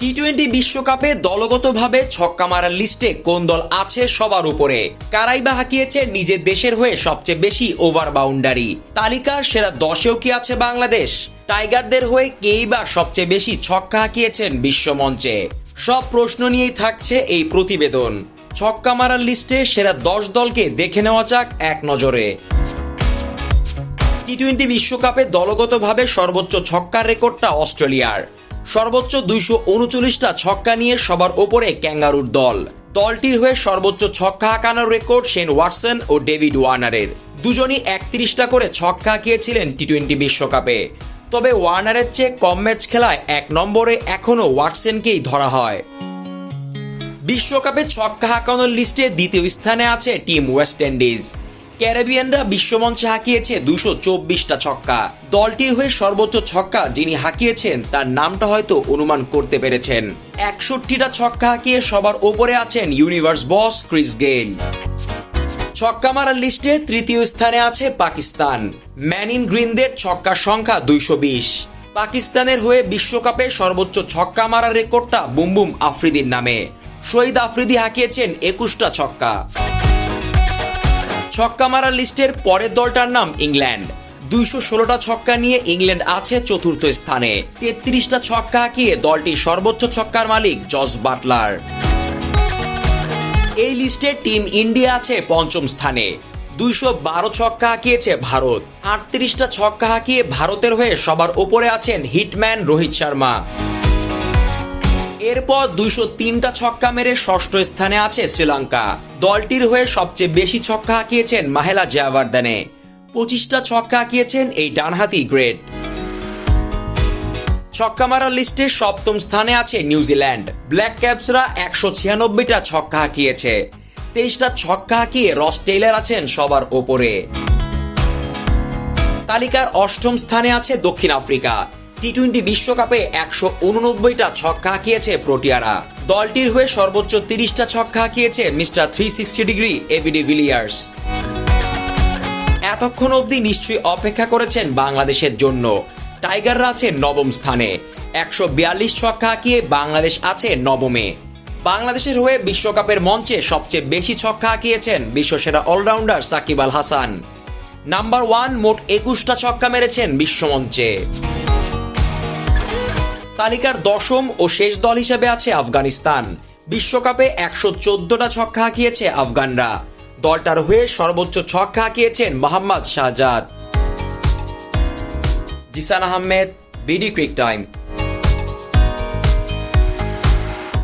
T twenty বিশ্বকাপে দলগতভাবে ছক্কা মারার লিস্টে কোন দল আছে সবার উপরে? কারাই বা হাঁকিয়েছে নিজের দেশের হয়ে সবচেয়ে বেশি ওভার বাউন্ডারি। তালিকার সেরা দশেও কি আছে বাংলাদেশ? টাইগারদের হয়ে কেই বা সবচেয়ে বেশি ছক্কা হাঁকিয়েছেন বিশ্বমঞ্চে সব প্রশ্ন নিয়েই থাকছে এই প্রতিবেদন। ছক্কা মারার লিস্টে সেরা দশ দলকে দেখে নেওয়া যাক এক নজরে। টি টোয়েন্টি বিশ্বকাপে দলগতভাবে সর্বোচ্চ ছক্কার রেকর্ডটা অস্ট্রেলিয়ার। সর্বোচ্চ দুইশো উনচল্লিশটা ছক্কা নিয়ে সবার ওপরে ক্যাঙ্গারুর দল। দলটির হয়ে সর্বোচ্চ ছক্কা হাঁকানোর রেকর্ড শেন ওয়াটসন ও ডেভিড ওয়ার্নারের। দুজনই একত্রিশটা করে ছক্কা হাঁকিয়েছিলেন টি টোয়েন্টি বিশ্বকাপে। তবে ওয়ার্নারের চেয়ে কম ম্যাচ খেলায় এক নম্বরে এখনও ওয়াটসনকেই ধরা হয়। বিশ্বকাপে ছক্কা হাঁকানোর লিস্টে দ্বিতীয় স্থানে আছে টিম ওয়েস্ট ইন্ডিজ। ক্যারিবিয়ানরা বিশ্বমঞ্চে হাঁকিয়েছে দুশো চব্বিশটা ছক্কা। দলটির হয়ে সর্বোচ্চ ছক্কা যিনি হাঁকিয়েছেন, তার নামটা হয়তো অনুমান করতে পেরেছেন। একষট্টিটা ছক্কা হাঁকিয়ে সবার ওপরে আছেন ইউনিভার্স বস ক্রিস গেইল। ছক্কা মারার লিস্টে তৃতীয় স্থানে আছে পাকিস্তান। ম্যান ইন গ্রিনদের ছক্কার সংখ্যা দুইশো বিশ। পাকিস্তানের হয়ে বিশ্বকাপে সর্বোচ্চ ছক্কা মারার রেকর্ডটা বুমবুম আফ্রিদির নামে। শহীদ আফ্রিদি হাঁকিয়েছেন একুশটা ছক্কা। ছক্কা মারার লিস্টের পরের দলটার নাম ইংল্যান্ড। দুইশো ষোলোটা ছক্কা নিয়ে ইংল্যান্ড আছে চতুর্থ স্থানে। তেত্রিশটা ছক্কা হাঁকিয়ে দলটির সর্বোচ্চ ছক্কার মালিক জস বাটলার। এই লিস্টে টিম ইন্ডিয়া আছে পঞ্চম স্থানে। দুইশো বারো ছক্কা হাঁকিয়েছে ভারত। আটত্রিশটা ছক্কা হাঁকিয়ে ভারতের হয়ে সবার ওপরে আছেন হিটম্যান রোহিত শর্মা। এরপর দুইশো তিনটা ছক্কা মেরে ষষ্ঠ স্থানে আছে শ্রীলঙ্কা। দলটির হয়ে সবচেয়ে বেশি ছক্কা হাঁকিয়েছেন মাহেলা জায়াবর্ধনে। পঁচিশটা ছক্কা হাঁকিয়েছেন এই ডানহাতি গ্রেড। ছক্কা মারার লিস্টে সপ্তম স্থানে আছে নিউজিল্যান্ড ব্ল্যাক ক্যাপসরা একশো ছিয়ানব্বইটা ছক্কা হাঁকিয়েছে। তেইশটা ছক্কা হাঁকিয়ে রস টেইলার আছেন সবার ওপরে। তালিকার অষ্টম স্থানে আছে দক্ষিণ আফ্রিকা। টি টোয়েন্টি বিশ্বকাপে একশো উননব্বইটা ছক্কা হাঁকিয়েছে প্রোটিয়ারা। দলটির হয়ে সর্বোচ্চ তিরিশটা ছক্কা হাঁকিয়েছে mister three sixty degree A B D Villiers. এতক্ষণ অবধি নিশ্চয়ই অপেক্ষা করেছেন বাংলাদেশের জন্য। টাইগাররা আছে নবম স্থানে। একশো বিয়াল্লিশ ছক্কা হাঁকিয়ে বাংলাদেশ আছে নবমে। বাংলাদেশের হয়ে বিশ্বকাপের মঞ্চে সবচেয়ে বেশি ছক্কা হাঁকিয়েছেন বিশ্বসেরা allrounder Shakib Al Hasan. Number one মোট একুশটা ছক্কা মেরেছেন বিশ্বমঞ্চে। তালিকার দশম ও শেষ দল হিসেবে আছে আফগানিস্তান। বিশ্বকাপে একশো চোদ্দটা ছক্কা হাঁকিয়েছে আফগানরা। দলটার হয়ে সর্বোচ্চ ছক্কা হাঁকিয়েছেন Mohammad Shahzad. Zisan Ahmed, BD cric time.